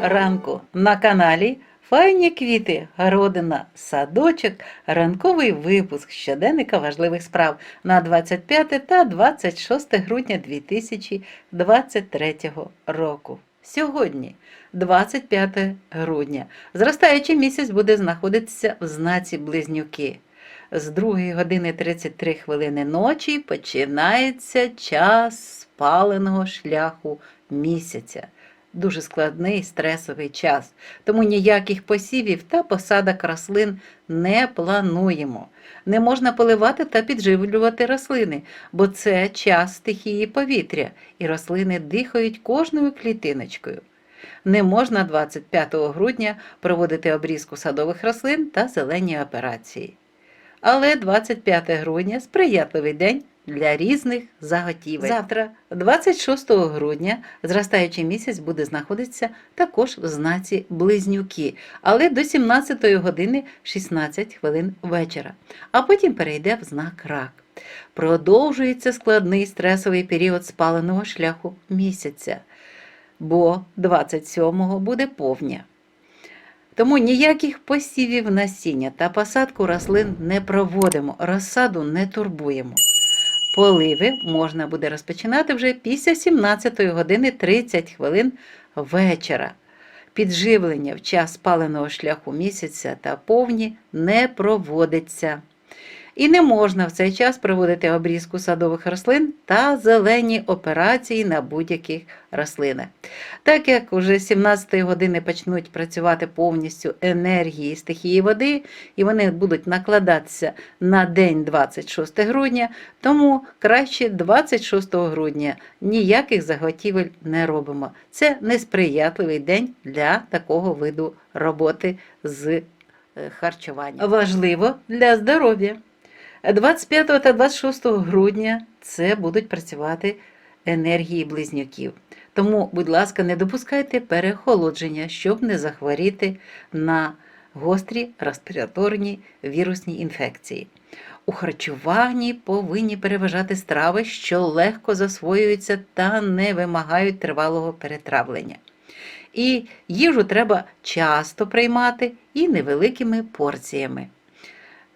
ранку на каналі Файні квіти, городина, садочок, ранковий випуск щоденника важливих справ на 25 та 26 грудня 2023 року. Сьогодні, 25 грудня, зростаючий місяць буде знаходитися в знаці Близнюки. З 2 години 33 хвилини ночі починається час спаленого шляху місяця. Дуже складний стресовий час, тому ніяких посівів та посадок рослин не плануємо. Не можна поливати та підживлювати рослини, бо це час стихії повітря, і рослини дихають кожною клітиночкою. Не можна 25 грудня проводити обрізку садових рослин та зелені операції. Але 25 грудня сприятливий день для різних заготівель. Завтра, 26 грудня, зростаючий місяць буде знаходитися також в знаці Близнюки, але до 17 години 16 хвилин вечора, а потім перейде в знак Рак. Продовжується складний стресовий період спаленого шляху місяця, бо 27-го буде повня. Тому ніяких посівів насіння та посадку рослин не проводимо, розсаду не турбуємо. Поливи можна буде розпочинати вже після 17 години 30 хвилин вечора. Підживлення в час спаленого шляху місяця та повні не проводиться. І не можна в цей час проводити обрізку садових рослин та зелені операції на будь-яких рослинах. Так як уже з 17 години почнуть працювати повністю енергії стихії води, і вони будуть накладатися на день 26 грудня, тому краще 26 грудня ніяких заготівель не робимо. Це несприятливий день для такого виду роботи з е, харчуванням. Важливо для здоров'я. 25 та 26 грудня це будуть працювати енергії близнюків. Тому, будь ласка, не допускайте перехолодження, щоб не захворіти на гострі респіраторні вірусні інфекції. У харчуванні повинні переважати страви, що легко засвоюються та не вимагають тривалого перетравлення. І їжу треба часто приймати і невеликими порціями.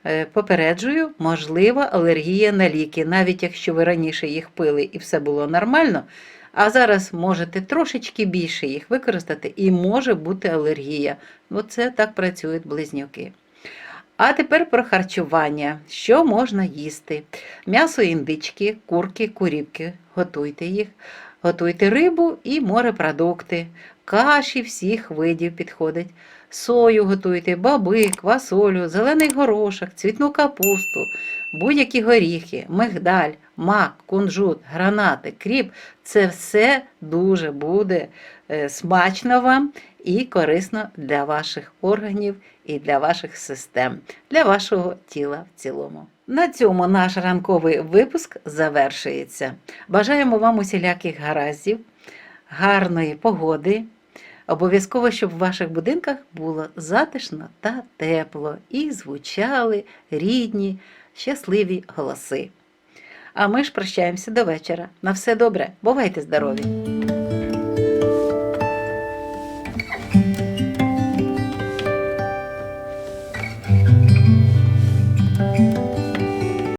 Е, Попереджую, можлива алергія на ліки, навіть якщо ви раніше їх пили і все було нормально, а зараз можете трошечки більше їх використати і може бути алергія. Оце так працюють близнюки. А тепер про харчування. Що можна їсти? М'ясо індички, курки, куріпки. Готуйте їх. Готуйте рибу і морепродукти. Каші всіх видів підходять. Сою готуйте, баби, квасолю, зелений горошок, цвітну капусту, будь-які горіхи, мигдаль, мак, кунжут, гранати, кріп це все дуже буде е, смачно вам і корисно для ваших органів і для ваших систем, для вашого тіла в цілому. На цьому наш ранковий випуск завершується. Бажаємо вам усіляких гараздів, гарної погоди. Обов'язково, щоб в ваших будинках було затишно та тепло і звучали рідні, щасливі голоси. А ми ж прощаємося до вечора. На все добре, бувайте здорові!